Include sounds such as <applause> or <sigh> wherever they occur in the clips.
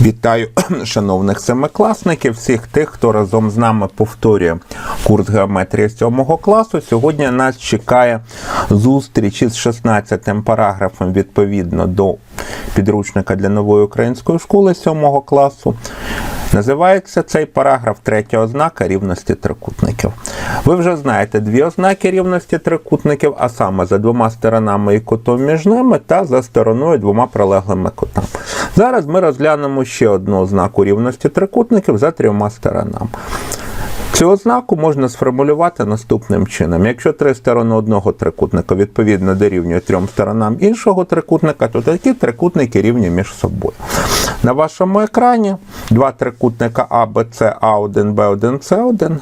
Вітаю <clears throat> шановних семикласників, всіх тих, хто разом з нами повторює курс геометрії 7 класу. Сьогодні нас чекає зустріч із 16 параграфом відповідно до підручника для нової української школи 7 класу. Називається цей параграф третя ознака рівності трикутників. Ви вже знаєте дві ознаки рівності трикутників, а саме за двома сторонами і кутом між ними та за стороною двома прилеглими кутами. Зараз ми розглянемо ще одну ознаку рівності трикутників за трьома сторонами. Цю ознаку можна сформулювати наступним чином. Якщо три сторони одного трикутника відповідно дорівнюють трьом сторонам іншого трикутника, то такі трикутники рівні між собою. На вашому екрані два трикутника А, Б, С, А1, Б1, С1.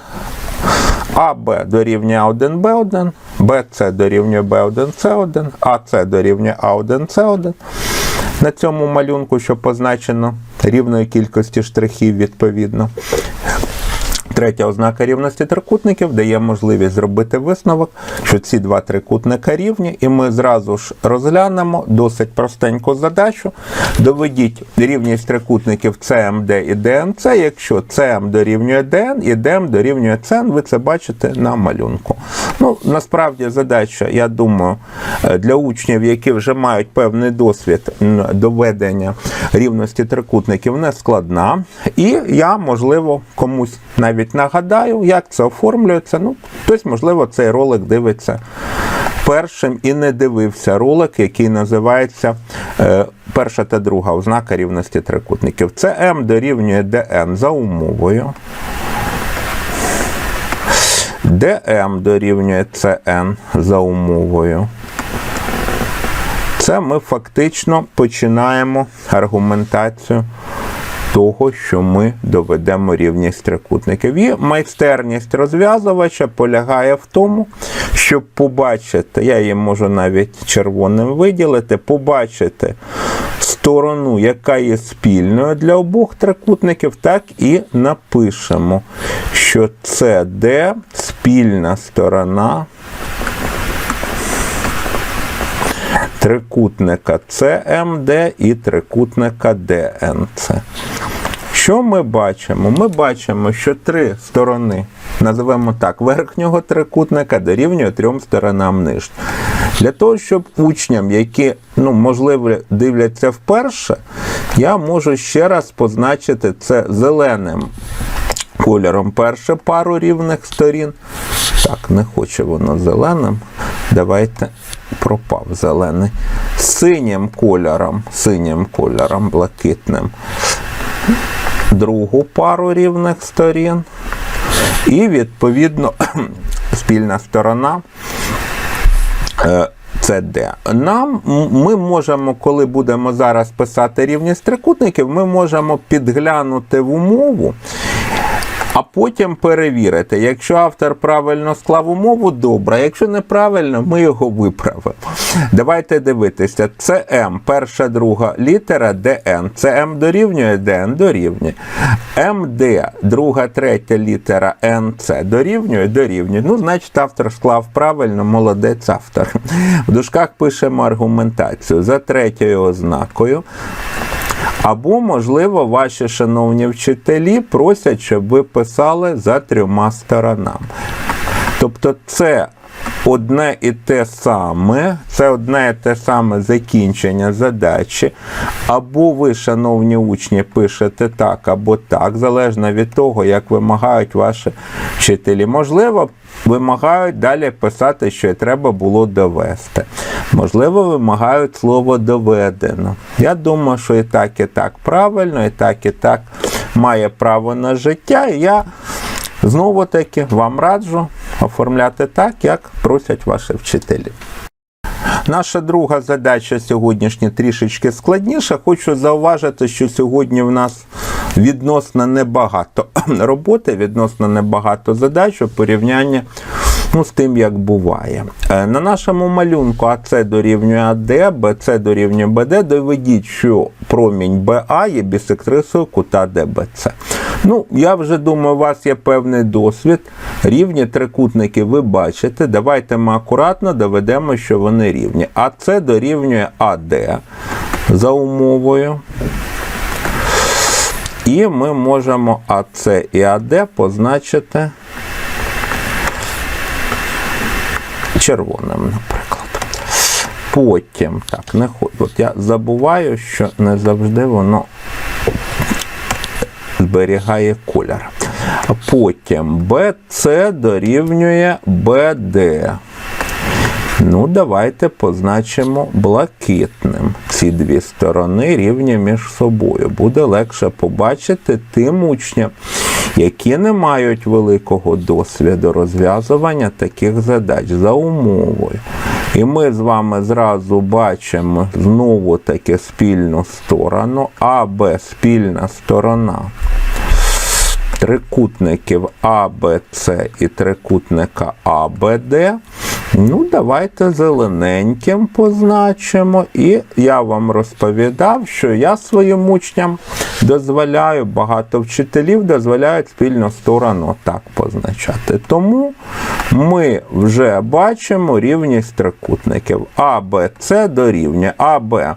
АБ дорівнює А1, Б1, БС дорівнює Б1, С1, АС дорівнює А1, С1. На цьому малюнку, що позначено рівної кількості штрихів відповідно. Третя ознака рівності трикутників дає можливість зробити висновок, що ці два трикутника рівні, і ми зразу ж розглянемо досить простеньку задачу. Доведіть рівність трикутників CMD і DNC, якщо CM дорівнює DN і DM дорівнює CN, ви це бачите на малюнку. Ну, насправді задача, я думаю, для учнів, які вже мають певний досвід доведення рівності трикутників, не складна. І я, можливо, комусь навіть нагадаю, як це оформлюється. Ну, хтось, можливо, цей ролик дивиться першим і не дивився ролик, який називається е, Перша та друга ознака рівності трикутників. Це М дорівнює ДН за умовою. ДМ дорівнює ЦН за умовою. Це ми фактично починаємо аргументацію того, що ми доведемо рівність трикутників. І майстерність розв'язувача полягає в тому, щоб побачити, я її можу навіть червоним виділити, побачити сторону, яка є спільною для обох трикутників, так і напишемо, що це спільна сторона трикутника CMD і трикутника DNC. Що ми бачимо? Ми бачимо, що три сторони, називаємо так, верхнього трикутника дорівнює трьом сторонам нижнього. Для того, щоб учням, які, ну, можливо, дивляться вперше, я можу ще раз позначити це зеленим кольором першу пару рівних сторін. Так, не хоче воно зеленим. Давайте пропав зелений. Синім кольором, синім кольором, блакитним. Другу пару рівних сторін. І, відповідно, <clears throat> спільна сторона. Е, Це де? Нам ми можемо, коли будемо зараз писати рівність трикутників, ми можемо підглянути в умову, а потім перевірити. Якщо автор правильно склав умову, добре. Якщо неправильно, ми його виправимо. Давайте дивитися. Це М, перша, друга літера, ДН. Це М дорівнює, ДН дорівнює. МД, друга, третя літера НЦ дорівнює, дорівнює. Ну, значить, автор склав правильно, молодець автор. В дужках пишемо аргументацію за третьою ознакою. Або, можливо, ваші шановні вчителі просять, щоб ви писали за трьома сторонами. Тобто це одне і те саме, це одне і те саме закінчення задачі. Або ви, шановні учні, пишете так, або так, залежно від того, як вимагають ваші вчителі. Можливо, вимагають далі писати, що треба було довести. Можливо, вимагають слово доведено. Я думаю, що і так, і так правильно, і так, і так має право на життя. Я знову таки вам раджу оформляти так, як просять ваші вчителі. Наша друга задача сьогоднішня трішечки складніша. Хочу зауважити, що сьогодні в нас відносно небагато <clears throat> роботи, відносно небагато задач у порівнянні ну, з тим, як буває. Е, На нашому малюнку АЦ дорівнює АД, БЦ дорівнює БД. Доведіть, що промінь БА є бісектрисою кута ДБЦ. Ну, я вже думаю, у вас є певний досвід. Рівні трикутники ви бачите. Давайте ми акуратно доведемо, що вони рівні. АЦ дорівнює АД за умовою. І ми можемо АС і АД позначити червоним, наприклад. Потім, так, не От я забуваю, що не завжди воно зберігає колір. Потім BC дорівнює BD. Ну, давайте позначимо блакитним. Ці дві сторони рівні між собою. Буде легше побачити тим учням, які не мають великого досвіду розв'язування таких задач за умовою. І ми з вами зразу бачимо знову таки спільну сторону, АБ спільна сторона трикутників АБЦ і трикутника АБД. Ну, давайте зелененьким позначимо. І я вам розповідав, що я своїм учням дозволяю, багато вчителів дозволяють спільну сторону так позначати. Тому ми вже бачимо рівність трикутників. АБЦ дорівнює АБ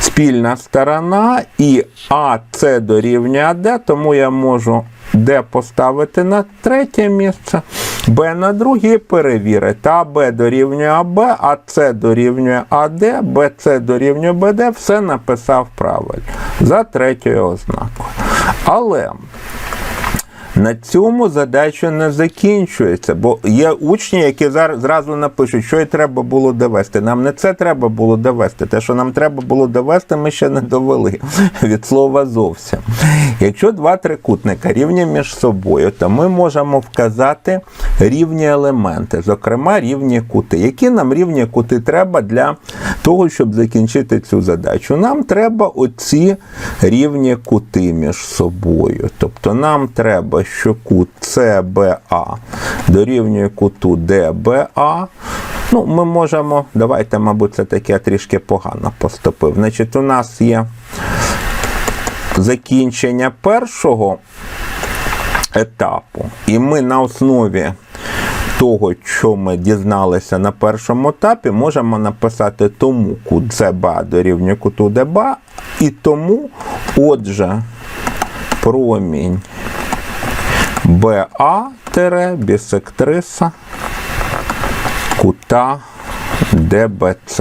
спільна сторона і АЦ дорівнює АД, тому я можу Д поставити на третє місце, Б на друге перевірити. АБ дорівнює АБ, АЦ дорівнює АД, БЦ дорівнює БД, все написав правильно за третьою ознакою. Але на цьому задача не закінчується, бо є учні, які зразу напишуть, що і треба було довести. Нам не це треба було довести. Те, що нам треба було довести, ми ще не довели <laughs> від слова зовсім. Якщо два трикутника рівні між собою, то ми можемо вказати рівні елементи, зокрема рівні кути. Які нам рівні кути треба для того, щоб закінчити цю задачу? Нам треба оці рівні кути між собою. Тобто нам треба, що кут CBA дорівнює куту DBA. Ну, ми можемо, давайте, мабуть, це таке трішки погано поступив. Значить, у нас є закінчення першого етапу, і ми на основі того, що ми дізналися на першому етапі, можемо написати тому кут ЦБА дорівнює куту ДБА, і тому, отже, промінь БА бісектриса кута ДБЦ.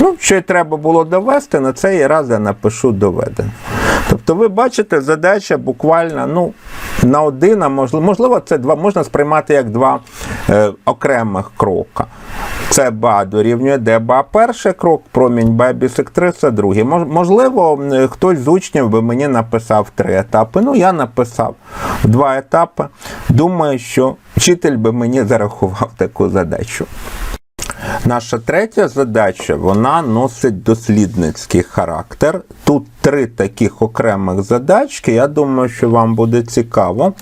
Ну, й треба було довести, на цей раз я напишу доведено. Тобто, ви бачите, задача буквально ну, на один, а можливо, це два можна сприймати як два е, окремих крока. Це БА дорівнює ДБА перший крок, промінь Ба бісектриса другий. Можливо, хтось з учнів би мені написав три етапи. Ну, я написав два етапи. Думаю, що вчитель би мені зарахував таку задачу. Наша третя задача вона носить дослідницький характер. Тут три таких окремих задачки. Я думаю, що вам буде цікаво.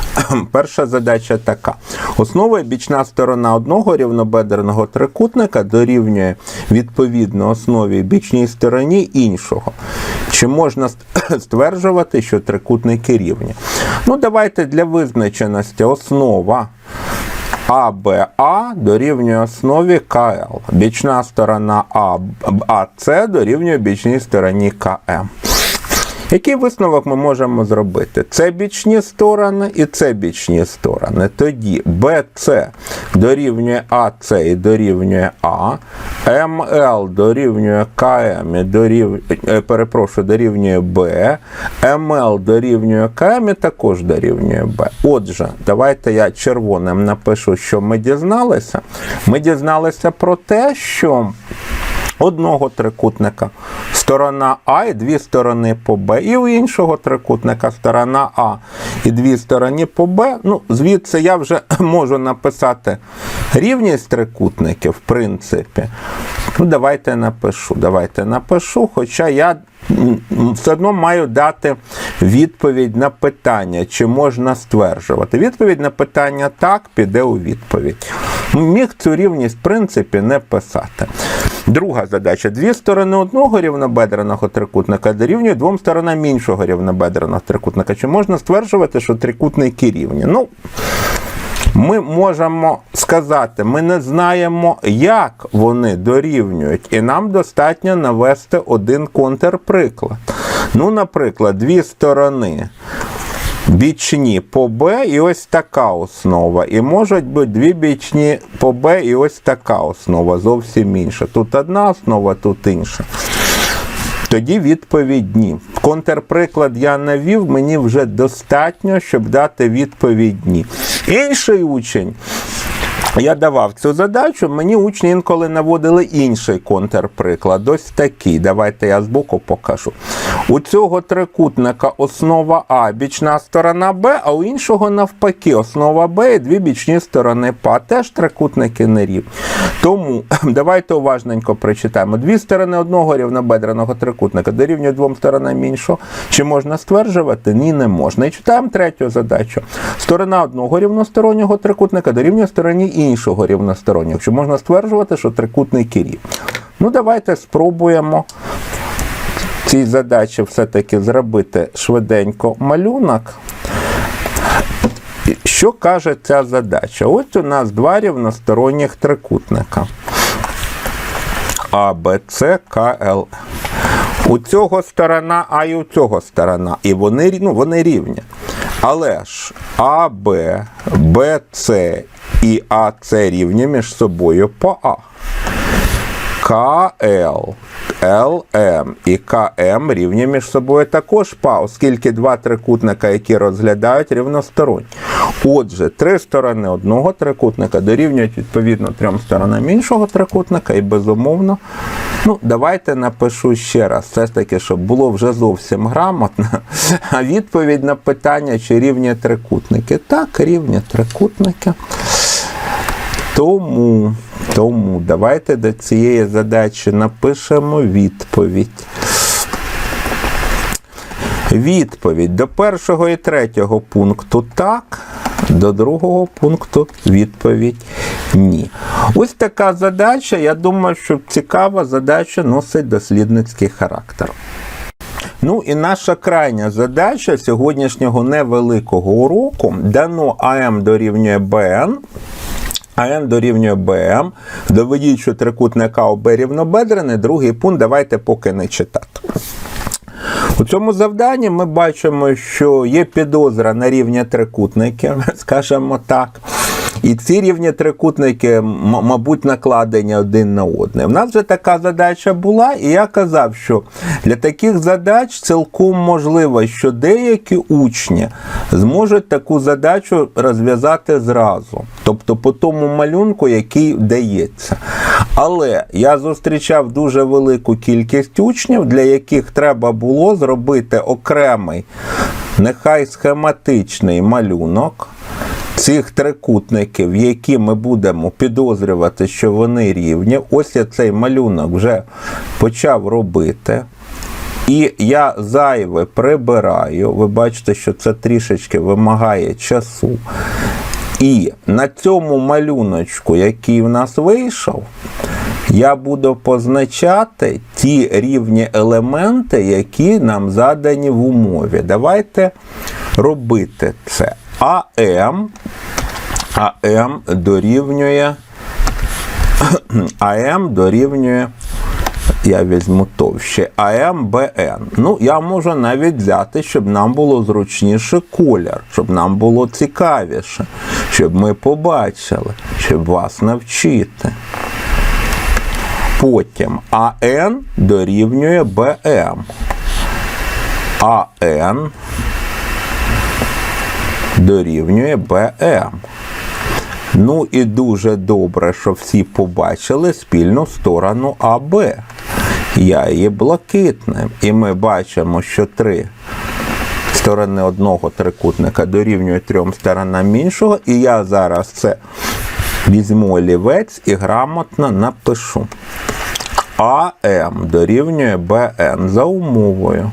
<clears throat> Перша задача така: основа і бічна сторона одного рівнобедерного трикутника дорівнює відповідно основі і бічній стороні іншого. Чи можна <clears throat> стверджувати, що трикутники рівні? Ну, давайте для визначеності основа. АБА дорівнює основі КЛ. Бічна сторона АЦ дорівнює бічній стороні КМ. Який висновок ми можемо зробити? Це бічні сторони і це бічні сторони. Тоді BC дорівнює AC і дорівнює А, МЛ дорівнює КМ і дорівнює, е, перепрошую, дорівнює Б, МЛ дорівнює КМ і також дорівнює Б. Отже, давайте я червоним напишу, що ми дізналися. Ми дізналися про те, що одного трикутника сторона А і дві сторони по Б, і у іншого трикутника сторона А і дві сторони по Б. Ну, звідси я вже <clears throat> можу написати рівність трикутників, в принципі. Ну, давайте напишу. Давайте напишу, хоча я все одно маю дати відповідь на питання, чи можна стверджувати. Відповідь на питання так піде у відповідь. Міг цю рівність, в принципі, не писати. Друга задача: дві сторони одного рівнобедреного трикутника дорівнюють двом сторонам іншого рівнобедреного трикутника. Чи можна стверджувати, що трикутники рівні? Ну, ми можемо сказати, ми не знаємо, як вони дорівнюють, і нам достатньо навести один контрприклад. Ну, наприклад, дві сторони бічні по Б і ось така основа. І можуть бути дві бічні по Б і ось така основа, зовсім інша. Тут одна основа, тут інша. Тоді відповідь ні. Контрприклад я навів, мені вже достатньо, щоб дати відповідь ні. Інший учень. Я давав цю задачу, мені учні інколи наводили інший контрприклад. Ось такий. Давайте я збоку покажу. У цього трикутника основа А, бічна сторона Б, а у іншого навпаки, основа Б і дві бічні сторони П. Теж трикутники нерівні. Тому <clears throat> давайте уважненько прочитаємо. Дві сторони одного рівнобедреного трикутника дорівнює двом сторонам іншого. Чи можна стверджувати? Ні, не можна. І читаємо третю задачу. Сторона одного рівностороннього трикутника дорівнює стороні іншого рівностороннього. Чи можна стверджувати, що трикутники рівні? Ну, давайте спробуємо цій задачі все-таки зробити швиденько малюнок. Що каже ця задача? Ось у нас два рівносторонніх трикутника. А, Б, С, К, Л. У цього сторона, а і у цього сторона. І вони, ну, вони рівні. Але ж А, Б, Б, С і АС рівні між собою по А. КЛ, ЛМ і КМ рівні між собою також ПА, оскільки два трикутника, які розглядають рівносторонні. Отже, три сторони одного трикутника дорівнюють відповідно трьом сторонам іншого трикутника, і безумовно, ну, давайте напишу ще раз, все ж таки, щоб було вже зовсім грамотно. <laughs> А відповідь на питання, чи рівні трикутники. Так, рівні трикутники. Тому, тому давайте до цієї задачі напишемо відповідь. Відповідь до першого і третього пункту так, до другого пункту відповідь ні. Ось така задача. Я думаю, що цікава задача носить дослідницький характер. Ну і наша крайня задача сьогоднішнього невеликого уроку дано АМ дорівнює БН. АН дорівнює БМ. Доведіть, що трикутник АОБ рівнобедрений. Другий пункт давайте поки не читати. У цьому завданні ми бачимо, що є підозра на рівні трикутників, <laughs> скажімо так. І ці рівні трикутники, мабуть, накладені один на одне. У нас вже така задача була, і я казав, що для таких задач цілком можливо, що деякі учні зможуть таку задачу розв'язати зразу, тобто по тому малюнку, який дається. Але я зустрічав дуже велику кількість учнів, для яких треба було зробити окремий, нехай схематичний малюнок цих трикутників, які ми будемо підозрювати, що вони рівні. Ось я цей малюнок вже почав робити. І я зайве прибираю. Ви бачите, що це трішечки вимагає часу. І на цьому малюночку, який в нас вийшов, я буду позначати ті рівні елементи, які нам задані в умові. Давайте робити це. АМ, АМ дорівнює <clears throat> АМ дорівнює, я візьму товще, АМ БН. Ну, я можу навіть взяти, щоб нам було зручніше колір, щоб нам було цікавіше, щоб ми побачили, щоб вас навчити. Потім АН дорівнює БМ. АН дорівнює БМ. Ну і дуже добре, що всі побачили спільну сторону АБ. Я є блакитним. І ми бачимо, що три сторони одного трикутника дорівнюють трьом сторонам іншого. І я зараз це візьму олівець і грамотно напишу. АМ дорівнює БН за умовою.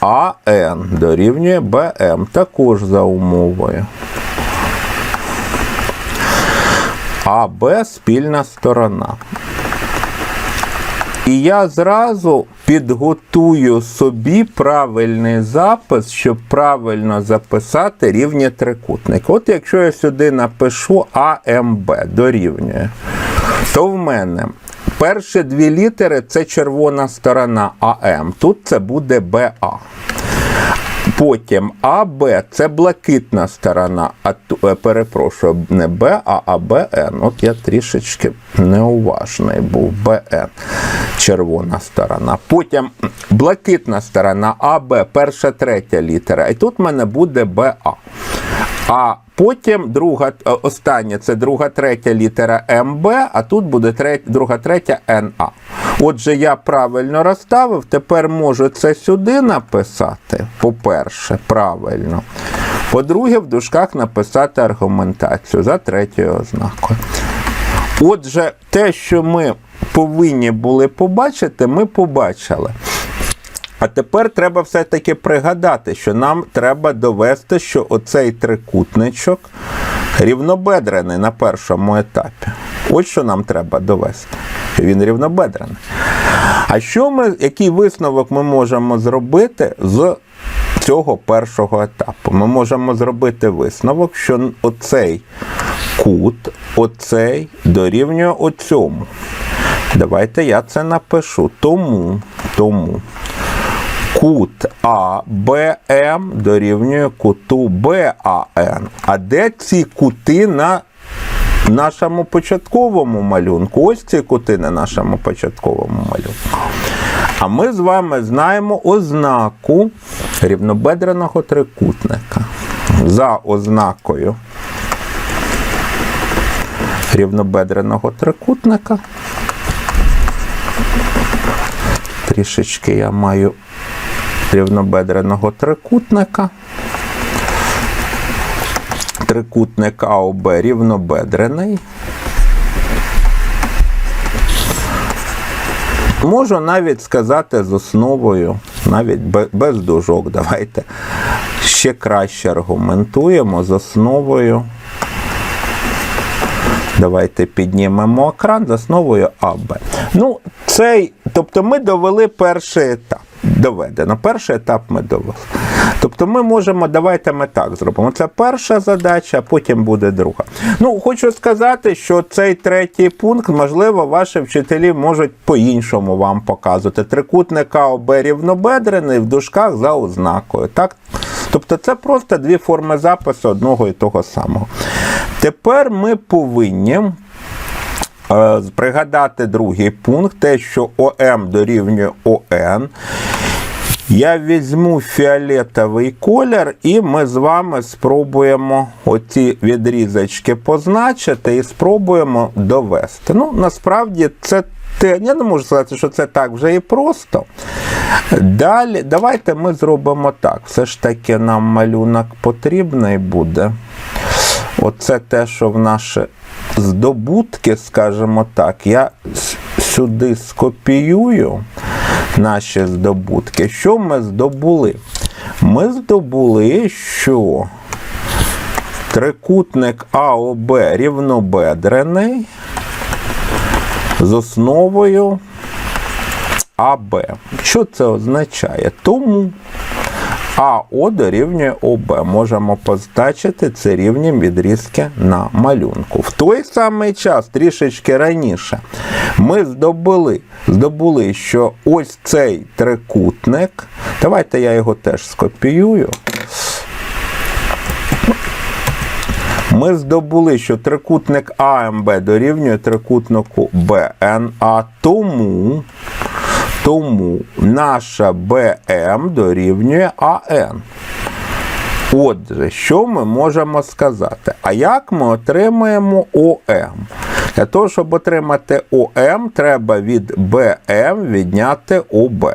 АН дорівнює БМ також за умовою. АБ спільна сторона. І я зразу підготую собі правильний запис, щоб правильно записати рівні трикутник. От якщо я сюди напишу АМБ дорівнює, то в мене Перші дві літери це червона сторона АМ. Тут це буде БА. Потім АБ це блакитна сторона, а е, перепрошую, не Б, а АБН. От я трішечки неуважний був. БН. Червона сторона. Потім блакитна сторона АБ, перша, третя літера. І тут в мене буде БА. А потім друга, е, остання це друга, третя літера МБ, а тут буде друга, третя НА. Отже, я правильно розставив, тепер можу це сюди написати, по-перше, правильно. По-друге, в дужках написати аргументацію за третьою ознакою. Отже, те, що ми повинні були побачити, ми побачили. А тепер треба все-таки пригадати, що нам треба довести, що оцей трикутничок рівнобедрений на першому етапі. Ось що нам треба довести. Він рівнобедрений. А що ми, який висновок ми можемо зробити з цього першого етапу? Ми можемо зробити висновок, що оцей кут, оцей дорівнює оцьому. Давайте я це напишу. Тому, тому кут АБМ дорівнює куту БАН. А де ці кути на нашому початковому малюнку? Ось ці кути на нашому початковому малюнку. А ми з вами знаємо ознаку рівнобедреного трикутника. За ознакою рівнобедреного трикутника. Трішечки я маю рівнобедреного трикутника. Трикутник АОБ рівнобедрений. Можу навіть сказати з основою, навіть без дужок. Давайте ще краще аргументуємо з основою. Давайте піднімемо екран з основою АБ. Ну, цей, тобто ми довели перший етап. Доведено. Перший етап ми довели. Тобто ми можемо, давайте ми так зробимо. Це перша задача, а потім буде друга. Ну, хочу сказати, що цей третій пункт, можливо, ваші вчителі можуть по-іншому вам показувати. Трикутник АОБ рівнобедрений в дужках за ознакою. Так? Тобто це просто дві форми запису одного і того самого. Тепер ми повинні пригадати другий пункт, те, що ОМ дорівнює ОН. Я візьму фіолетовий колір, і ми з вами спробуємо оці відрізочки позначити і спробуємо довести. Ну, насправді, це те, я не можу сказати, що це так вже і просто. Далі, давайте ми зробимо так. Все ж таки нам малюнок потрібний буде. Оце те, що в наші здобутки, скажімо так, я сюди скопіюю наші здобутки. Що ми здобули? Ми здобули, що трикутник АОБ рівнобедрений з основою АБ. Що це означає? Тому АО дорівнює ОБ. Можемо позначити це рівнем відрізки на малюнку. В той самий час, трішечки раніше, ми здобули, здобули, що ось цей трикутник. Давайте я його теж скопіюю. Ми здобули, що трикутник АМБ дорівнює трикутнику БН, а тому, тому наша БМ дорівнює АН. Отже, що ми можемо сказати? А як ми отримаємо ОМ? Для того, щоб отримати ОМ, треба від БМ відняти ОБ.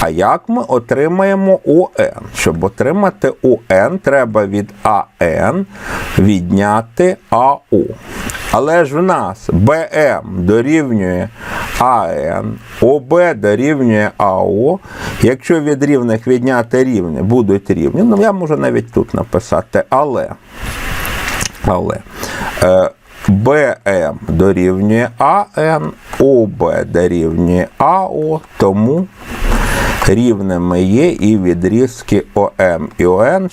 А як ми отримаємо ОН? Щоб отримати ОН, треба від АН відняти АО. Але ж в нас БМ дорівнює АН, ОБ дорівнює АО. Якщо від рівних відняти рівні, будуть рівні. Ну, я можу навіть тут написати, але. Але. Е, БМ дорівнює АН, ОБ дорівнює АО, тому рівними є і відрізки ОМ і ОН.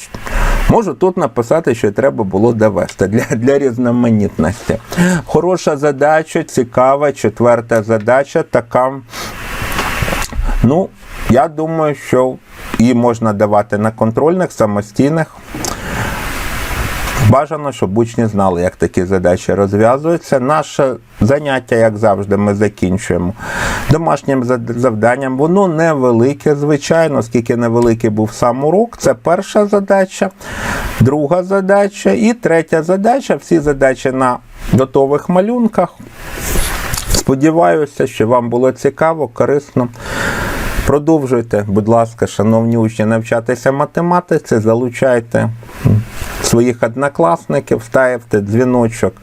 Можу тут написати, що треба було довести для, для різноманітності. Хороша задача, цікава, четверта задача така. Ну, я думаю, що її можна давати на контрольних, самостійних. Бажано, щоб учні знали, як такі задачі розв'язуються. Наше заняття, як завжди, ми закінчуємо домашнім завданням. Воно невелике, звичайно, оскільки невеликий був сам урок. Це перша задача, друга задача і третя задача. Всі задачі на готових малюнках. Сподіваюся, що вам було цікаво, корисно. Продовжуйте, будь ласка, шановні учні, навчатися математиці, залучайте своїх однокласників, ставте дзвіночок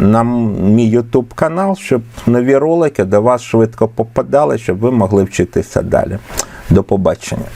на мій YouTube канал, щоб нові ролики до вас швидко попадали, щоб ви могли вчитися далі. До побачення.